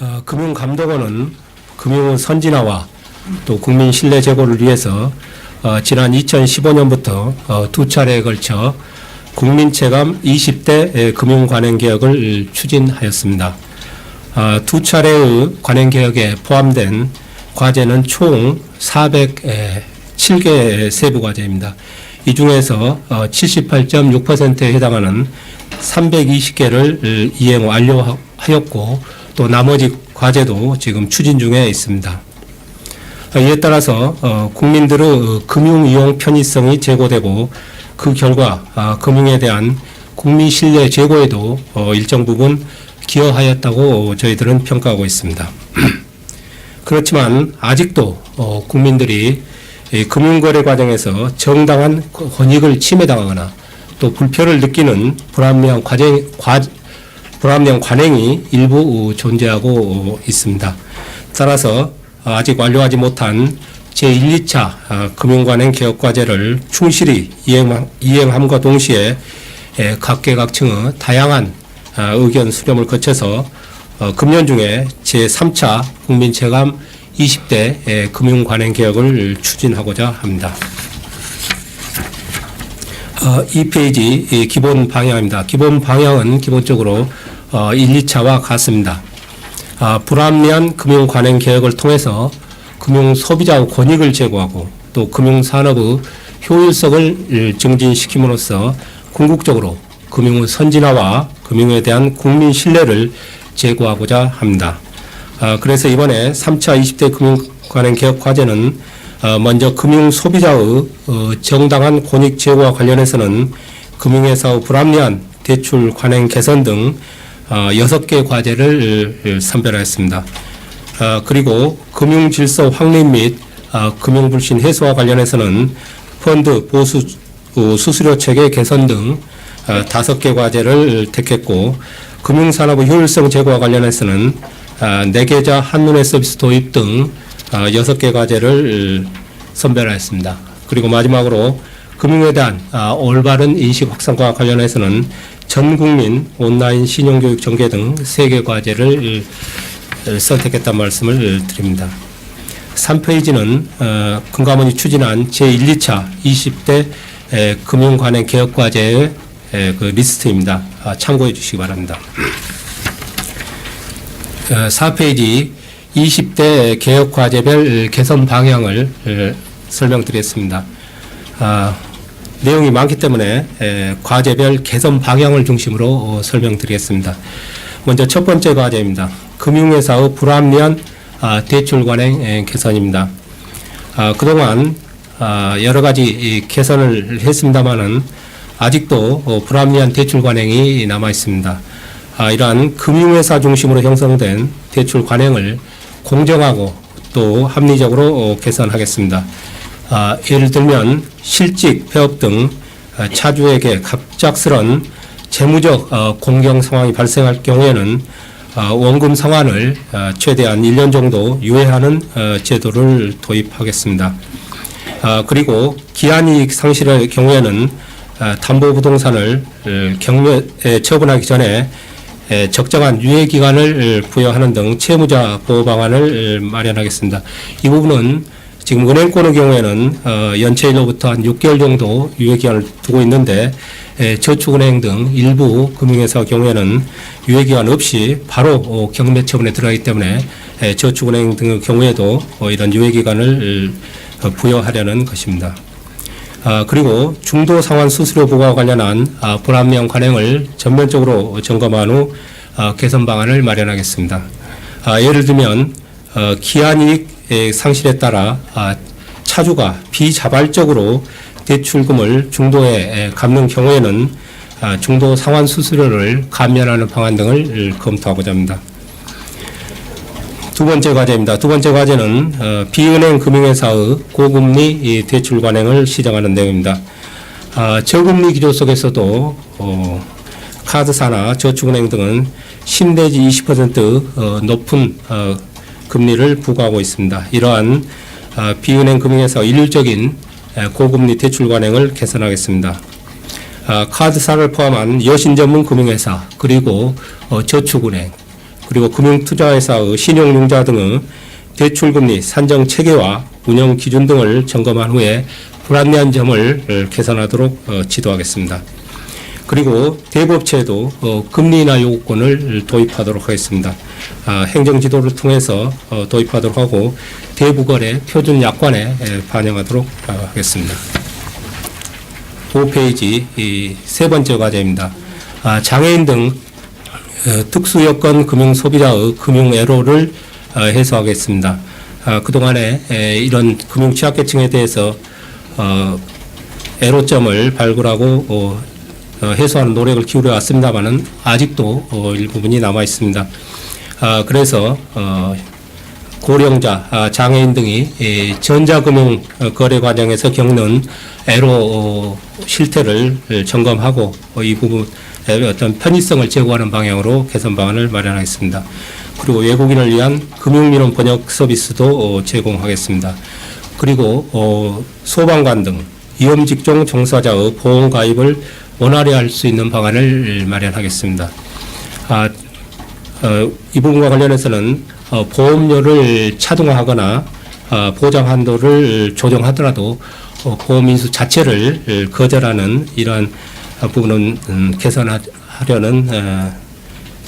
어, 금융감독원은 금융 선진화와 또 국민 신뢰 제고를 위해서 어, 지난 2015년부터 어, 두 차례에 걸쳐 국민 체감 20대 금융 관행 개혁을 추진하였습니다. 어, 두 차례의 관행 개혁에 포함된 과제는 총 407개의 세부 과제입니다. 이 중에서 어, 78.6%에 해당하는 320개를 이행 완료하였고 또 나머지 과제도 지금 추진 중에 있습니다. 어, 이에 따라서 어, 국민들의 금융 이용 편의성이 제고되고 그 결과 아, 금융에 대한 국민 신뢰 제고에도 어, 일정 부분 기여하였다고 저희들은 평가하고 있습니다. 그렇지만 아직도 어, 국민들이 이 금융거래 과정에서 정당한 권익을 침해당하거나 또 불편을 느끼는 불합리한 과정, 과, 불합리한 관행이 일부 존재하고 있습니다. 따라서 아직 완료하지 못한 제1, 2차 아, 금융관행 개혁과제를 충실히 이행, 이행함과 동시에 에, 각계각층의 다양한 아, 의견 수렴을 거쳐서 어, 금년 중에 제3차 국민체감 20대 금융관행 개혁을 추진하고자 합니다. 어, 이 페이지 이 기본 방향입니다. 기본 방향은 기본적으로 어, 1, 2차와 같습니다. 아, 불합리한 금융 관행 개혁을 통해서 금융 소비자의 권익을 제고하고 또 금융 산업의 효율성을 증진시킴으로써 궁극적으로 금융의 선진화와 금융에 대한 국민 신뢰를 제고하고자 합니다. 아, 그래서 이번에 3차 20대 금융 관행 개혁 과제는 어, 먼저 금융 소비자의 어, 정당한 권익 제고와 관련해서는 금융회사의 불합리한 대출 관행 개선 등 어, 여섯 개 과제를 선별하였습니다. 어, 그리고 금융 질서 확립 및 어, 금융 불신 해소와 관련해서는 펀드 보수 어, 수수료 체계 개선 등 어, 다섯 개 과제를 택했고 금융 산업의 효율성 제고와 관련해서는 어, 내계좌 한눈에 서비스 도입 등 어, 여섯 개 과제를 선별하였습니다. 그리고 마지막으로 금융에 대한 아, 올바른 인식 확산과 관련해서는 전 국민 온라인 신용교육 전개 등 세 개 과제를 선택했다는 말씀을 드립니다. 3페이지는 어, 금감원이 추진한 제1, 2차 20대 에, 금융 관행 개혁 과제의 에, 그 리스트입니다. 아, 참고해 주시기 바랍니다. 어, 4페이지 20대 개혁 과제별 개선 방향을 에, 설명드리겠습니다. 아, 내용이 많기 때문에 에, 과제별 개선 방향을 중심으로 어, 설명드리겠습니다. 먼저 첫 번째 과제입니다. 금융회사의 불합리한 아, 대출 관행 에, 개선입니다. 아, 그동안 아, 여러 가지 이 개선을 했습니다마는 아직도 어, 불합리한 대출 관행이 남아 있습니다. 아, 이러한 금융회사 중심으로 형성된 대출 관행을 공정하고 또 합리적으로 어, 개선하겠습니다. 아, 예를 들면 실직, 폐업 등 아, 차주에게 갑작스런 재무적 어, 공경 상황이 발생할 경우에는 아, 원금 상환을 아, 최대한 1년 정도 유예하는 어, 제도를 도입하겠습니다. 아, 그리고 기한이익 상실의 경우에는 아, 담보부동산을 어, 경매에 처분하기 전에 에, 적정한 유예 기간을 부여하는 등 채무자 보호 방안을 마련하겠습니다. 이 부분은 지금 은행권의 경우에는 어, 연체일로부터 한 6개월 정도 유예 기간을 두고 있는데 에, 저축은행 등 일부 금융회사 경우에는 유예 기간 없이 바로 어, 경매 처분에 들어가기 때문에 에, 저축은행 등의 경우에도 어, 이런 유예 기간을 어, 부여하려는 것입니다. 아, 그리고 중도 상환 수수료 부과와 관련한 아, 불합리한 관행을 전면적으로 점검한 후 아, 개선 방안을 마련하겠습니다. 아, 예를 들면 어, 기한이익 상실에 따라 아, 차주가 비자발적으로 대출금을 중도에 에, 갚는 경우에는 아, 중도 상환 수수료를 감면하는 방안 등을 검토하고자 합니다. 두 번째 과제입니다. 두 번째 과제는 어, 비은행 금융회사의 고금리 이 대출 관행을 시정하는 내용입니다. 아, 저금리 기조 속에서도 어, 카드사나 저축은행 등은 10 내지 20% 어, 높은 어, 금리를 부과하고 있습니다. 이러한 아, 비은행 금융회사 일률적인 에, 고금리 대출 관행을 개선하겠습니다. 아, 카드사를 포함한 여신 전문 금융회사 그리고 어, 저축은행 그리고 금융투자회사의 신용융자 등의 대출금리 산정 체계와 운영 기준 등을 점검한 후에 불합리한 점을 어, 개선하도록 어, 지도하겠습니다. 그리고 대부업체에도 어, 금리나 요구권을 도입하도록 하겠습니다. 아, 행정지도를 통해서 어, 도입하도록 하고 대부거래 표준 약관에 에, 반영하도록 어, 하겠습니다. 5페이지 이 세 번째 과제입니다. 아, 장애인 등 어, 특수 여건 금융 소비자의 금융 애로를 어, 해소하겠습니다. 아, 그동안에 에, 이런 금융 취약계층에 대해서 어, 애로점을 발굴하고 어, 어, 해소하는 노력을 기울여 왔습니다만은 아직도 어, 일부분이 남아 있습니다. 아, 그래서 어, 고령자, 아, 장애인 등이 이 전자금융 어, 거래 과정에서 겪는 애로 어, 실태를 점검하고 어, 이 부분에 어떤 편의성을 제고하는 방향으로 개선 방안을 마련하겠습니다. 그리고 외국인을 위한 금융민원 번역 서비스도 어, 제공하겠습니다. 그리고 어, 소방관 등 위험 직종 종사자의 보험 가입을 원활히 할 수 있는 방안을 마련하겠습니다. 아, 어, 이 부분과 관련해서는 어, 보험료를 차등화하거나 어, 보장 한도를 조정하더라도 어, 보험 인수 자체를 거절하는 이러한 어, 부분은 음, 개선하려는 어,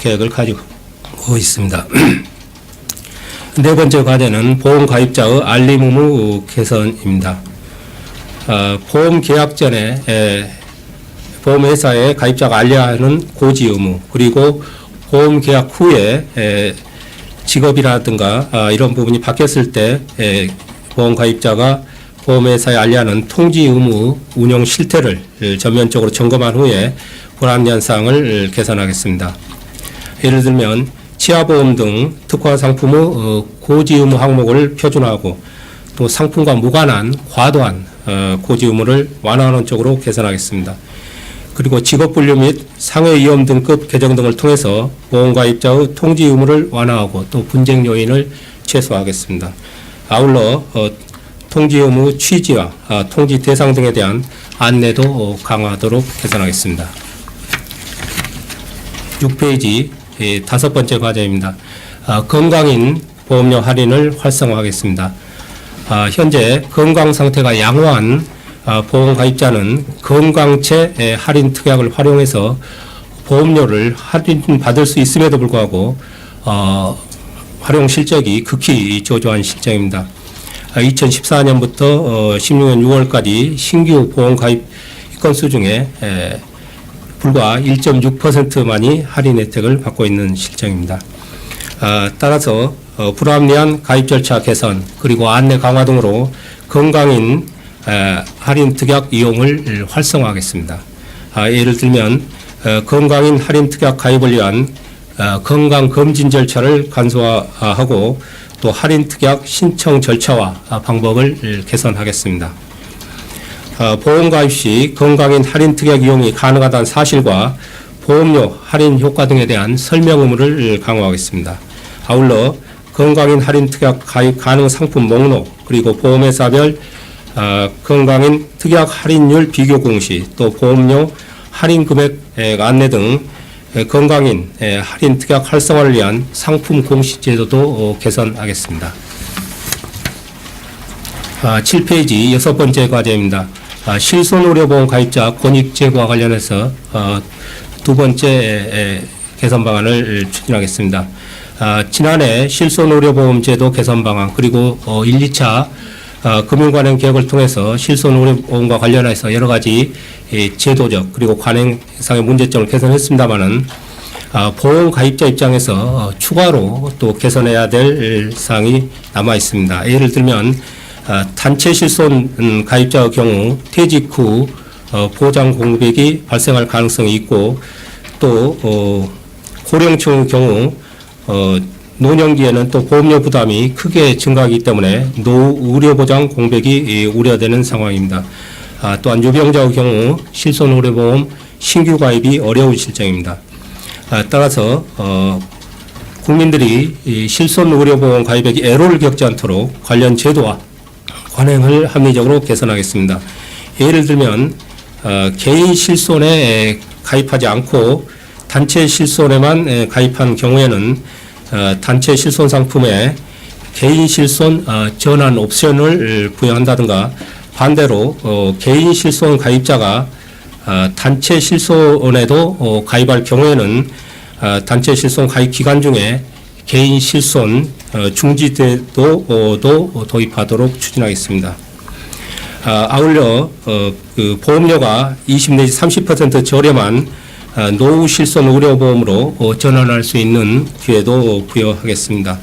계획을 가지고 있습니다. 네 번째 과제는 보험 가입자의 알림 의무 개선입니다. 어, 보험 계약 전에 에, 보험회사에 가입자가 알려야 하는 고지 의무 그리고 보험 계약 후에 에, 직업이라든가 아, 이런 부분이 바뀌었을 때 에, 보험 가입자가 보험회사에 알려야 하는 통지 의무 운영 실태를 에, 전면적으로 점검한 후에 불합리한 사항을 개선하겠습니다. 예를 들면 치아보험 등 특화 상품의 어, 고지 의무 항목을 표준화하고 또 상품과 무관한 과도한 어, 고지 의무를 완화하는 쪽으로 개선하겠습니다. 그리고 직업 분류 및 상해 위험 등급 개정 등을 통해서 보험가입자의 통지 의무를 완화하고 또 분쟁 요인을 최소화하겠습니다. 아울러 어, 통지 의무 취지와 아, 통지 대상 등에 대한 안내도 어, 강화하도록 개선하겠습니다. 6페이지 예, 다섯 번째 과제입니다. 아, 건강인 보험료 할인을 활성화하겠습니다. 아, 현재 건강 상태가 양호한 아, 보험 가입자는 건강체 에, 할인 특약을 활용해서 보험료를 할인 받을 수 있음에도 불구하고 어, 활용 실적이 극히 저조한 실정입니다. 2014년부터 어, 16년 6월까지 신규 보험 가입 건수 중에 에, 불과 1.6%만이 할인 혜택을 받고 있는 실정입니다. 아, 따라서 어, 불합리한 가입 절차 개선 그리고 안내 강화 등으로 건강인 에, 할인 특약 이용을 활성화하겠습니다. 아, 예를 들면 어, 건강인 할인 특약 가입을 위한 어, 건강 검진 절차를 간소화하고 또 할인 특약 신청 절차와 아, 방법을 개선하겠습니다. 어, 보험 가입 시 건강인 할인 특약 이용이 가능하다는 사실과 보험료 할인 효과 등에 대한 설명 의무를 강화하겠습니다. 아울러 건강인 할인 특약 가입 가능 상품 목록 그리고 보험회사별 어, 건강인 특약 할인율 비교 공시 또 보험료 할인 금액 에, 안내 등 에, 건강인 에, 할인 특약 활성화를 위한 상품 공시 제도도 어, 개선하겠습니다. 아, 7페이지 여섯 번째 과제입니다. 아, 실손의료보험 가입자 권익 제고와 관련해서 어, 두 번째 에, 개선 방안을 추진하겠습니다. 아, 지난해 실손의료보험 제도 개선 방안 그리고 어, 1, 2차 어, 금융 관행 개혁을 통해서 실손의료보험과 관련해서 여러 가지 이 제도적 그리고 관행상의 문제점을 개선했습니다마는 아, 보험 가입자 입장에서 어, 추가로 또 개선해야 될 사항이 남아 있습니다. 예를 들면 아, 단체 실손 음, 가입자의 경우 퇴직 후 어, 보장 공백이 발생할 가능성이 있고 또 어, 고령층의 경우 어, 노년기에는 또 보험료 부담이 크게 증가하기 때문에 노후 의료보장 공백이 이, 우려되는 상황입니다. 아, 또한 유병자의 경우 실손의료보험 신규 가입이 어려운 실정입니다. 아, 따라서 어, 국민들이 이 실손의료보험 가입액이 애로를 겪지 않도록 관련 제도와 관행을 합리적으로 개선하겠습니다. 예를 들면 어, 개인 실손에 가입하지 않고 단체 실손에만 에, 가입한 경우에는 어, 단체 실손 상품에 개인 실손 어, 전환 옵션을 부여한다든가 반대로 어, 개인 실손 가입자가 어, 단체 실손에도 어, 가입할 경우에는 어, 단체 실손 가입 기간 중에 개인 실손 어, 중지제도 어, 도 도입하도록 추진하겠습니다. 아, 아울러 어, 그 보험료가 20 내지 30% 저렴한 아, 노후 실손 의료보험으로 어, 전환할 수 있는 기회도 부여하겠습니다.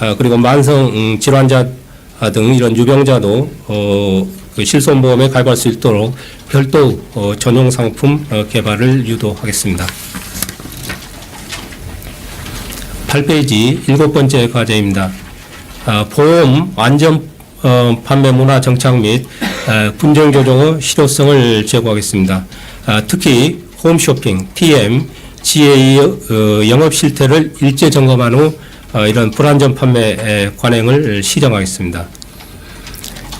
아, 그리고 만성 음, 질환자 아, 등 이런 유병자도 어, 그 실손보험에 가입할 수 있도록 별도 어, 전용 상품 어, 개발을 유도하겠습니다. 8페이지 일곱 번째 과제입니다. 아, 보험 안전 어, 판매 문화 정착 및 아, 분쟁 조정의 실효성을 제고하겠습니다. 아, 특히 홈쇼핑, TM, GA 어, 영업 실태를 일제 점검한 후 어, 이런 불안전 판매 에, 관행을 시정하겠습니다.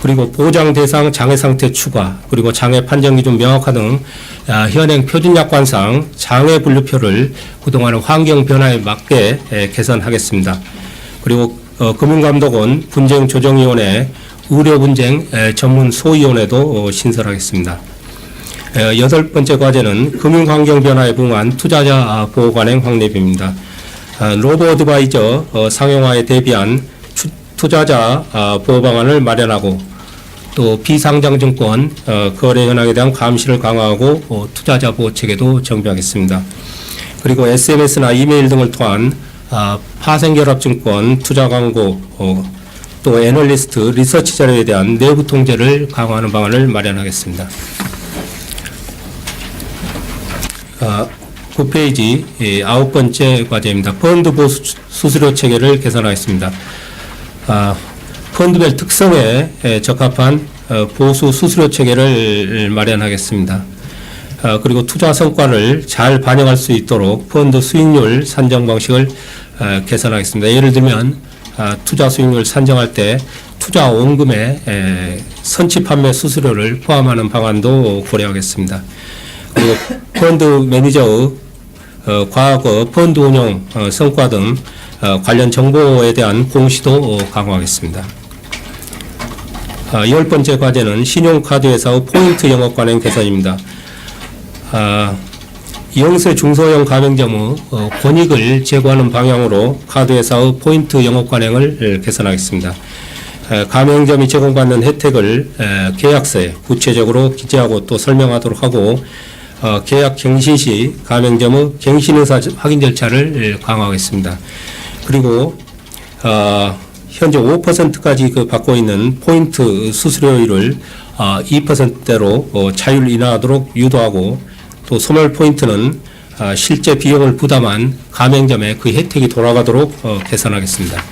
그리고 보장 대상 장애 상태 추가 그리고 장애 판정 기준 명확화 등 아, 현행 표준 약관상 장애 분류표를 그동안 환경 변화에 맞게 에, 개선하겠습니다. 그리고 어, 금융감독원 분쟁조정위원회 의료 분쟁 에, 전문 소위원회도 어, 신설하겠습니다. 에, 여덟 번째 과제는 금융 환경 변화에 부응한 투자자 아, 보호 관행 확립입니다. 아, 로보 어드바이저 어, 상용화에 대비한 추- 투자자 아, 보호 방안을 마련하고 또 비상장 증권 어, 거래 현황에 대한 감시를 강화하고 어, 투자자 보호 체계도 정비하겠습니다. 그리고 SNS나 이메일 등을 통한 아, 파생결합증권 투자 광고 어, 또 애널리스트 리서치 자료에 대한 내부 통제를 강화하는 방안을 마련하겠습니다. 아, 9페이지 예, 아홉 번째 과제입니다. 펀드 보 수 수수료 체계를 개선하겠습니다. 아, 펀드별 특성에 에, 적합한 어, 보수 수수료 체계를 마련하겠습니다. 아, 그리고 투자 성과를 잘 반영할 수 있도록 펀드 수익률 산정 방식을 어, 개선하겠습니다. 예를 들면 아, 투자 수익률 산정할 때 투자 원금에 에, 선취 판매 수수료를 포함하는 방안도 고려하겠습니다. 펀드 매니저의 어, 과거 펀드 운용 어, 성과 등 어, 관련 정보에 대한 공시도 어, 강화하겠습니다. 아, 열 번째 과제는 신용카드 회사의 포인트 영업 관행 개선입니다. 아, 영세 중소형 가맹점의 어, 권익을 제고하는 방향으로 카드 회사의 포인트 영업 관행을 에, 개선하겠습니다. 에, 가맹점이 제공받는 혜택을 에, 계약서에 구체적으로 기재하고 또 설명하도록 하고 어, 계약 갱신 시 가맹점의 갱신 의사 확인 절차를 강화하겠습니다. 그리고 어, 현재 5%까지 그 받고 있는 포인트 수수료율을 어, 2%대로 어, 자율 인하하도록 유도하고 또 소멸 포인트는 어, 실제 비용을 부담한 가맹점에 그 혜택이 돌아가도록 어, 개선하겠습니다.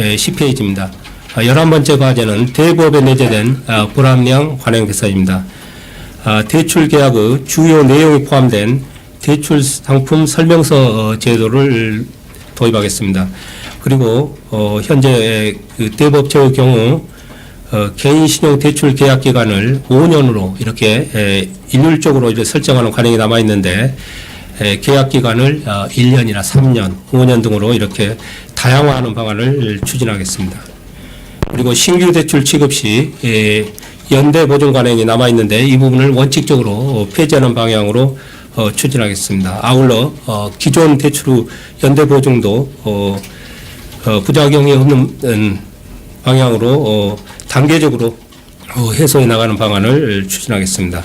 예, 10페이지입니다. 아, 열한 번째 과제는 대부업에 내재된 아, 불합리한 관행 개선입니다. 아, 대출 계약의 주요 내용이 포함된 대출 상품 설명서 어, 제도를 도입하겠습니다. 그리고 어, 현재 그 대법제의 경우 어, 개인 신용 대출 계약 기간을 5년으로 이렇게 에, 일률적으로 이제 설정하는 관행이 남아 있는데 에, 계약 기간을 어, 1년이나 3년, 5년 등으로 이렇게 다양화하는 방안을 추진하겠습니다. 그리고 신규 대출 취급 시 에, 연대 보증 관행이 남아 있는데 이 부분을 원칙적으로 어, 폐지하는 방향으로 어, 추진하겠습니다. 아울러 어, 기존 대출 후 연대 보증도 어, 어, 부작용이 없는 음, 방향으로 어, 단계적으로 어, 해소해 나가는 방안을 추진하겠습니다.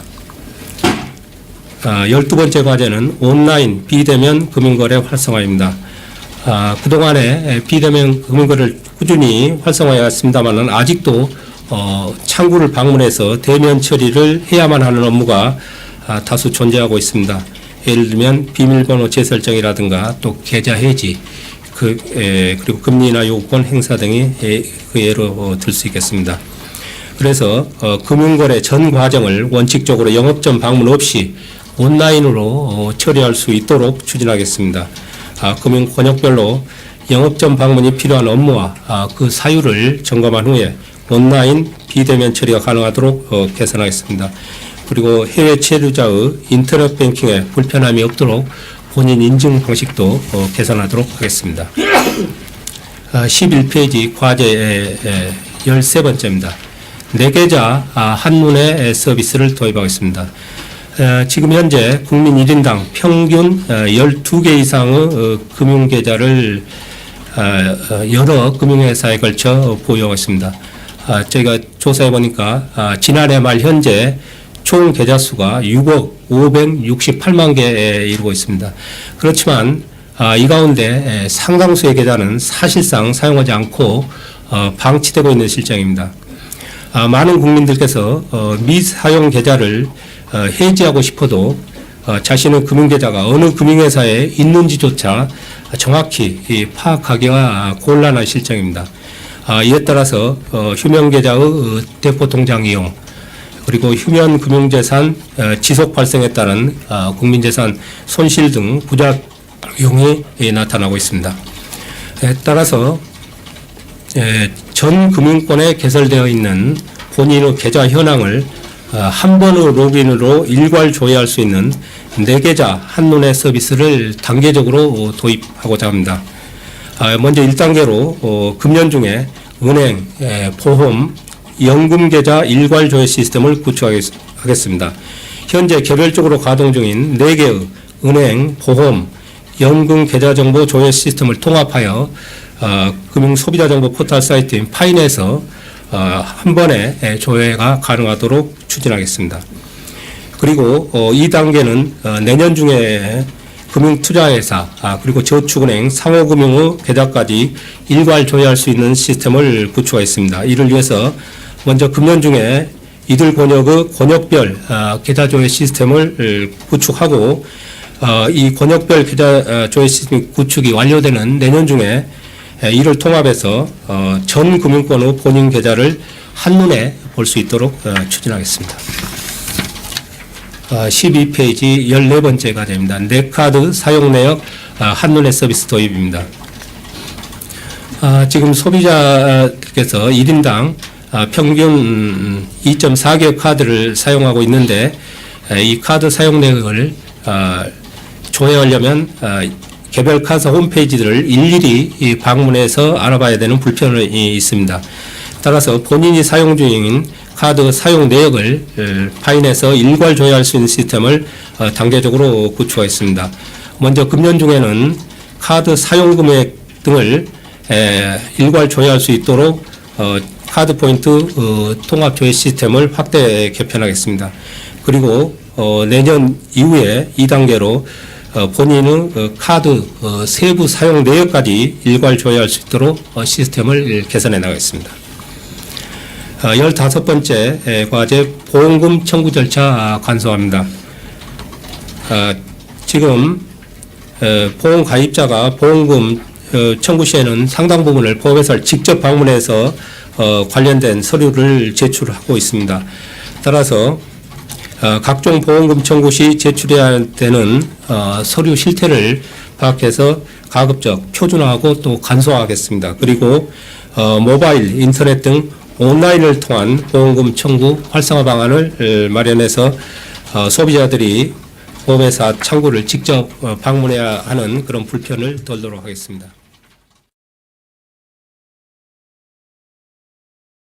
아, 열두 번째 과제는 온라인 비대면 금융거래 활성화입니다. 아, 그동안에 비대면 금융거래를 꾸준히 활성화해 왔습니다만은 아직도 어, 창구를 방문해서 대면 처리를 해야만 하는 업무가 아, 다수 존재하고 있습니다. 예를 들면 비밀번호 재설정이라든가 또 계좌 해지 그, 에, 그리고 금리나 요건 행사 등이 에, 그 예로 어, 들수 있겠습니다. 그래서 어, 금융거래 전 과정을 원칙적으로 영업점 방문 없이 온라인으로 어, 처리할 수 있도록 추진하겠습니다. 아, 금융 권역별로 영업점 방문이 필요한 업무와 아, 그 사유를 점검한 후에 온라인 비대면 처리가 가능하도록 어, 개선하겠습니다. 그리고 해외 체류자의 인터넷 뱅킹에 불편함이 없도록 본인 인증 방식도 어, 개선하도록 하겠습니다. 아, 11페이지 과제 13번째입니다. 내계좌 아, 한눈에 서비스를 도입하겠습니다. 어, 지금 현재 국민 1인당 평균 어, 12개 이상의 어, 금융계좌를 어, 어, 여러 금융회사에 걸쳐 보유하고 있습니다. 아, 저희가 조사해 보니까 아, 지난해 말 현재 총 계좌 수가 6억 568만 개에 이르고 있습니다. 그렇지만 아, 이 가운데 에, 상당수의 계좌는 사실상 사용하지 않고 어, 방치되고 있는 실정입니다. 아, 많은 국민들께서 어, 미사용 계좌를 어, 해지하고 싶어도 어, 자신의 금융계좌가 어느 금융회사에 있는지조차 정확히 이 파악하기가 곤란한 실정입니다. 아, 이에 따라서 어, 휴면계좌의 어, 대포통장 이용 그리고 휴면 금융재산 어, 지속 발생에 따른 어, 국민재산 손실 등 부작용이 예, 나타나고 있습니다. 에 따라서 에, 전 금융권에 개설되어 있는 본인의 계좌 현황을 어, 한 번의 로그인으로 일괄 조회할 수 있는 내 계좌 한눈에 서비스를 단계적으로 도입하고자 합니다. 아, 먼저 1단계로 어, 금년 중에 은행, 에, 보험, 연금 계좌 일괄 조회 시스템을 구축하겠습니다. 현재 개별적으로 가동 중인 4개의 은행, 보험, 연금 계좌 정보 조회 시스템을 통합하여 어, 금융 소비자 정보 포털 사이트인 파인에서 어, 한 번에 에, 조회가 가능하도록 추진하겠습니다. 그리고 어, 2단계는 어, 내년 중에 금융투자회사 아, 그리고 저축은행 상호금융의 계좌까지 일괄 조회할 수 있는 시스템을 구축하겠습니다. 이를 위해서 먼저 금년 중에 이들 권역의 권역별 아, 계좌 조회 시스템을 어, 구축하고 어, 이 권역별 계좌 어, 조회 시스템 구축이 완료되는 내년 중에 에, 이를 통합해서 어, 전 금융권의 본인 계좌를 한눈에 볼 수 있도록 어, 추진하겠습니다. 어, 12페이지 14번째 과제입니다. 넷카드 사용 내역 어, 한눈에 서비스 도입입니다. 아, 지금 소비자들께서 1인당 아, 평균 2.4개 카드를 사용하고 있는데 에, 이 카드 사용 내역을 아, 조회하려면 아, 개별 카드 홈페이지들을 일일이 이 방문해서 알아봐야 되는 불편이 있습니다. 따라서 본인이 사용 중인 카드 사용 내역을 에, 파인에서 일괄 조회할 수 있는 시스템을 어, 단계적으로 구축하였습니다. 먼저 금년 중에는 카드 사용 금액 등을 에, 일괄 조회할 수 있도록 어, 카드 포인트 어, 통합 조회 시스템을 확대 개편하겠습니다. 그리고 어, 내년 이후에 2단계로 어, 어, 카드 어, 세부 사용 내역까지 일괄 조회할 수 있도록 어, 시스템을 개선해 나가겠습니다. 어, 열다섯 번째 에, 과제 보험금 청구 절차 간소화입니다. 어, 지금 어, 보험 가입자가 보험금 어, 청구 시에는 상당 부분을 보험회사를 직접 방문해서 어, 관련된 서류를 제출하고 있습니다. 따라서 어, 각종 보험금 청구 시 제출해야 되는 어, 서류 실태를 파악해서 가급적 표준화하고 또 간소화하겠습니다. 그리고 어, 모바일, 인터넷 등 온라인을 통한 보험금 청구 활성화 방안을 에, 마련해서 어, 소비자들이 보험회사 창구를 직접 어, 방문해야 하는 그런 불편을 덜도록 하겠습니다.